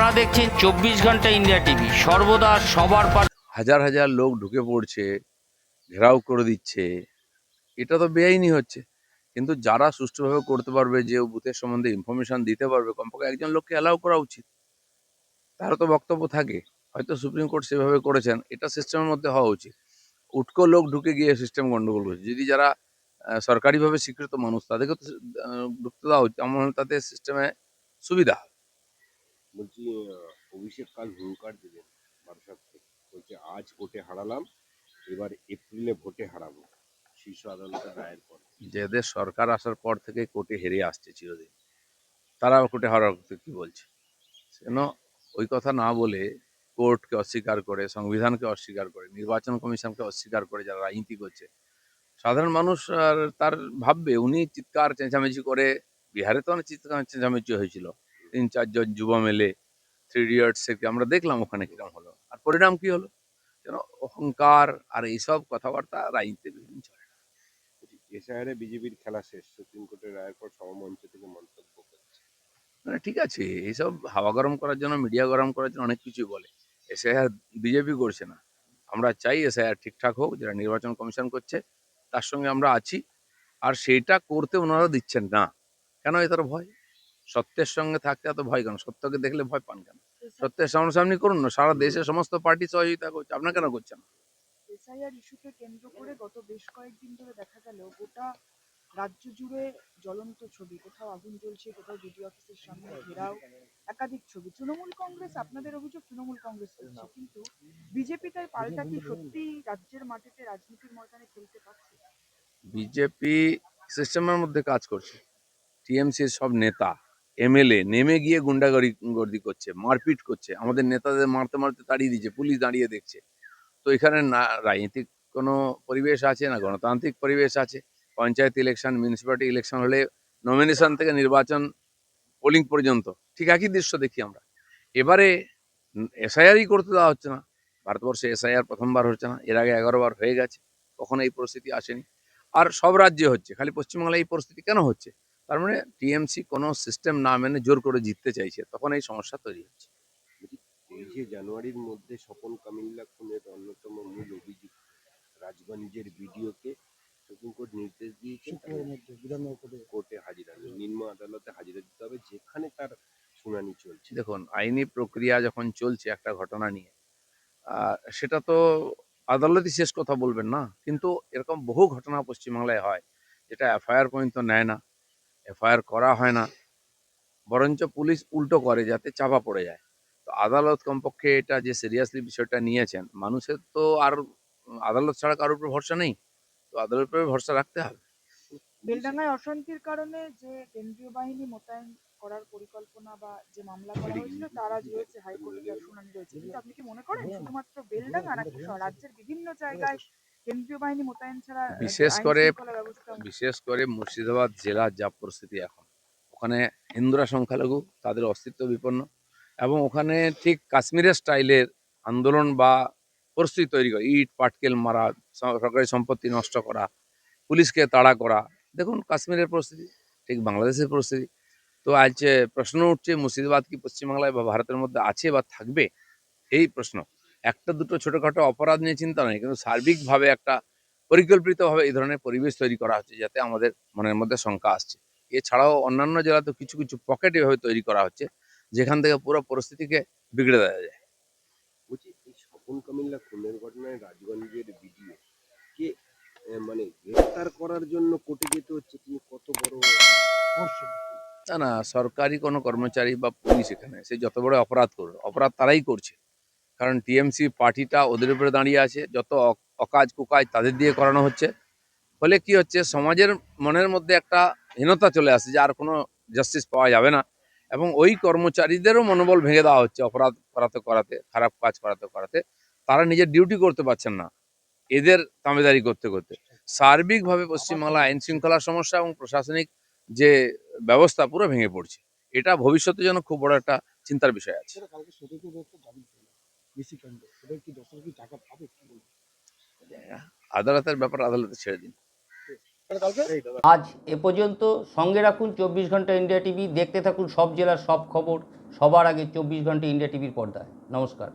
আপনারা দেখছেন চব্বিশ ঘণ্টা ইন্ডিয়া টিভি। সর্বদা সবার হাজার হাজার লোক ঢুকে পড়ছে, ঘেরাও করে দিচ্ছে। এটা তো বেআইনি হচ্ছে। কিন্তু যারা সুষ্ঠুভাবে করতে পারবে, যে বুথের সম্বন্ধে ইনফরমেশন দিতে পারবে, কমপক্ষে একজন লোককে অ্যালাউ করা উচিত। তারও তো বক্তব্য থাকে। হয়তো সুপ্রিম কোর্ট সেভাবে করেছেন, এটা সিস্টেমের মধ্যে হওয়া উচিত। উটকো লোক ঢুকে গিয়ে সিস্টেম গন্ডগোল করছে। যদি যারা সরকারিভাবে স্বীকৃত মানুষ, তাদেরকে তো ঢুকতে দেওয়া উচিত। আমার তাতে সিস্টেমে সুবিধা হয়। বলছি অভিষেক কাল হুঙ্কার দিলেন বারাসাত থেকে বলছে, আজ কোর্টে হারালাম, এবার এপ্রিলে ভোটে হারাবো। শীর্ষ আদালতের রায়ের পর। যে এদের সরকার আসার পর থেকে কোর্টে হেরে আসছে চিরদিন। তারা কোর্টে হারার কি বলছে? কেন? ওই কথা না বলে কোর্টকে অস্বীকার করে, সংবিধানকে অস্বীকার করে, নির্বাচন কমিশনকে অস্বীকার করে যারা রাজনীতি করছে। সাধারণ মানুষ আর তার ভাববে, উনি চিৎকার, চেঁচামেচি করে, বিহারে তো অনেক চিৎকার, চেঁচামেচি হয়েছিল। তিন চারজন যুব মেলে থ্রি ইডিয়টস আমরা দেখলাম ওখানে কীরকম হলো। আর পরিণাম কি হলো? কেন অহংকার আর এইসব কথাবার্তা রাজনীতিতে বিভিন্ন চলে এসআইআরে বিজেপির খেলা শেষ সুপ্রিম কোর্টের রায়ের পর সভা-মঞ্চ থেকে মন্তব্য করছে। মানে ঠিক আছে এইসব হাওয়া গরম করার জন্য মিডিয়া গরম করার জন্য অনেক কিছুই বলে। এসআইআর বিজেপি করছে না। আমরা চাই এসআইআর ঠিকঠাক হোক যেটা নির্বাচন কমিশন করছে তার সঙ্গে আমরা আছি। আর সেইটা করতে ওনারা দিচ্ছেন না। কেন এটার ভয়? সত্যের সঙ্গে থাকতে এত ভয় কেন? সত্যকে দেখলে ভয় পান কেন? সত্যের সামনাসামনি করুন না সারা দেশে সমস্ত পার্টি সহযোগিতা করছে। আপনার কেন করছেন? না? এসআইআর ইস্যুকে কেন্দ্র করে গত বেশ কয়েকদিন ধরে দেখা গেল গোটা রাজ্য জুড়ে জ্বলন্ত ছবি। কোথাও আগুন জ্বলছে কোথাও বিডি অফিসের সামনে ঘেরাও একাধিক ছবি। তৃণমূল কংগ্রেস আপনাদের অভিযোগ তৃণমূল কংগ্রেস করছে। কিন্তু বিজেপি তাই পাল্টা কি সত্যি রাজ্যের মাটিতে রাজনীতির ময়দানে খেলতে পারছে? বিজেপি সিস্টেমের মধ্যে কাজ করছে। টিএমসির সব নেতা এমএলএ নেমে গিয়ে গুন্ডাগরি গর্দি করছে, মারপিট করছে। আমাদের নেতাদের মারতে মারতে তাড়িয়ে দিচ্ছে পুলিশ দাঁড়িয়ে দেখছে। তো এখানে না, রাজনৈতিক কোনো পরিবেশ আছে না, গণতান্ত্রিক পরিবেশ আছে? পঞ্চায়েত ইলেকশন মিউনিসিপ্যালিটি ইলেকশন হলে নমিনেশন থেকে নির্বাচন পোলিং পর্যন্ত, ঠিক একই দৃশ্য দেখি আমরা। এবারে এসআইআরই করতে দেওয়া হচ্ছে না। ভারতবর্ষে এসআইআর প্রথমবার হচ্ছে না, এর আগে এগারো বার হয়ে গেছে, কখনো এই পরিস্থিতি আসেনি। আর সব রাজ্যে হচ্ছে, খালি পশ্চিমবাংলায় এই পরিস্থিতি কেন হচ্ছে? তার মানে টিএমসি কোনো সিস্টেম না মেনে জোর করে জিততে চাইছে তখন এই সমস্যা তৈরি হচ্ছে। তেইশে জানুয়ারির মধ্যে স্বপন কামিল্লা খুনের অন্যতম মূল অভিযুক্ত রাজগঞ্জের বিডিওকে সুপ্রিম কোর্ট নির্দেশ দিয়েছে কোর্টে হাজিরা নিম্ন আদালতে হাজিরা দিতে হবে যেখানে তার শুনানি চলছে। দেখুন আইনি প্রক্রিয়া যখন চলছে একটা ঘটনা নিয়ে সেটা তো আদালতই শেষ কথা বলবেন না কিন্তু এরকম বহু ঘটনা পশ্চিমবাংলায় হয় যেটা এফআইআর পর্যন্ত নেয় না। এফআইআর করা হয় না। বরঞ্চ পুলিশ উল্টো করে যাতে চাপা পড়ে যায়। তো আদালত কমপক্ষে এটা যে সিরিয়াসলি বিষয়টা নিয়েছেন মানুষের তো আর আদালত ছাড়া কারোর উপর ভরসা নেই। তো আদালতের উপরে ভরসা রাখতে হবে। বেলডাঙ্গায় অশান্তির কারণে যে কেন্দ্রীয় বাহিনী মোতায়েন করার পরিকল্পনা বা যে মামলা করা হয়েছিল তার আজ রয়েছে হাইকোর্টে যার শুনানি রয়েছে। কিন্তু আপনি কি মনে করেন শুধুমাত্র বেলডাঙ্গা নাকি রাজ্যের বিভিন্ন জায়গায় কেন্দ্রীয় বাহিনী মোতায়েন ছাড়া বিশেষ করে- বিশেষ করে মুর্শিদাবাদ জেলার যা পরিস্থিতি এখন। ওখানে হিন্দুরা সংখ্যালঘু, তাদের অস্তিত্ব বিপন্ন এবং ওখানে ঠিক কাশ্মীরের স্টাইলের আন্দোলন বা পরিস্থিতি তৈরি করে, ইট, পাটকেল মারা, সরকারি সম্পত্তি নষ্ট করা, পুলিশকে তাড়া করা। দেখুন কাশ্মীরের পরিস্থিতি, ঠিক বাংলাদেশের পরিস্থিতি। তো আজ প্রশ্ন উঠছে, মুর্শিদাবাদ কি পশ্চিমবাংলায় বা ভারতের মধ্যে আছে বা থাকবে? এই প্রশ্ন। একটা দুটো ছোটোখাটো অপরাধ নিয়ে চিন্তা নেই, কিন্তু সার্বিকভাবে একটা পরিকল্পিতভাবে এই ধরনের পরিবেশ তৈরি করা হচ্ছে যাতে আমাদের মনের মধ্যে শঙ্কা আসছে। এছাড়াও অন্যান্য জেলাতে কিছু কিছু পকেট এভাবে তৈরি করা হচ্ছে যেখান থেকে পুরো পরিস্থিতিকে বিগড়ে দেওয়া যায়। বলছি এই স্বপন কামিল্লা খুনের ঘটনায় রাজগঞ্জের ভিডিও কে মানে গ্রেফতার করার জন্য কোর্টে যেতে হচ্ছে তুমি কত বড়? না না সরকারি কোনো কর্মচারী বা পুলিশ এখানে সে যত বড় অপরাধ করবে অপরাধ তারাই করছে। কারণ টিএমসি পার্টিটা ওদের উপরে দাঁড়িয়ে আছে যত অকাজ কুকাজ তাদের দিয়ে করানো হচ্ছে। ফলে কি হচ্ছে, সমাজের মনের মধ্যে একটা হীনতা চলে আসে যে আর কোনো জাস্টিস পাওয়া যাবে না এবং ওই কর্মচারীদেরও মনোবল ভেঙে দেওয়া হচ্ছে অপরাধ করাতে করাতে, খারাপ কাজ করাতে করাতে। তারা নিজের ডিউটি করতে পারছেন না। এদের তামেদারি করতে করতে। সার্বিকভাবে পশ্চিমবাংলা আইন শৃঙ্খলার সমস্যা এবং প্রশাসনিক যে ব্যবস্থা পুরো ভেঙে পড়ছে। এটা ভবিষ্যতে যেন খুব বড় একটা চিন্তার বিষয় আছে। আদালতের ব্যাপার আদালতে ছেড়ে দিন। আজ এ পর্যন্ত সঙ্গে রাখুন চব্বিশ ঘণ্টা ইন্ডিয়া টিভি দেখতে থাকুন সব জেলার সব খবর সবার আগে চব্বিশ ঘণ্টা ইন্ডিয়া টিভির পর্দায়। নমস্কার।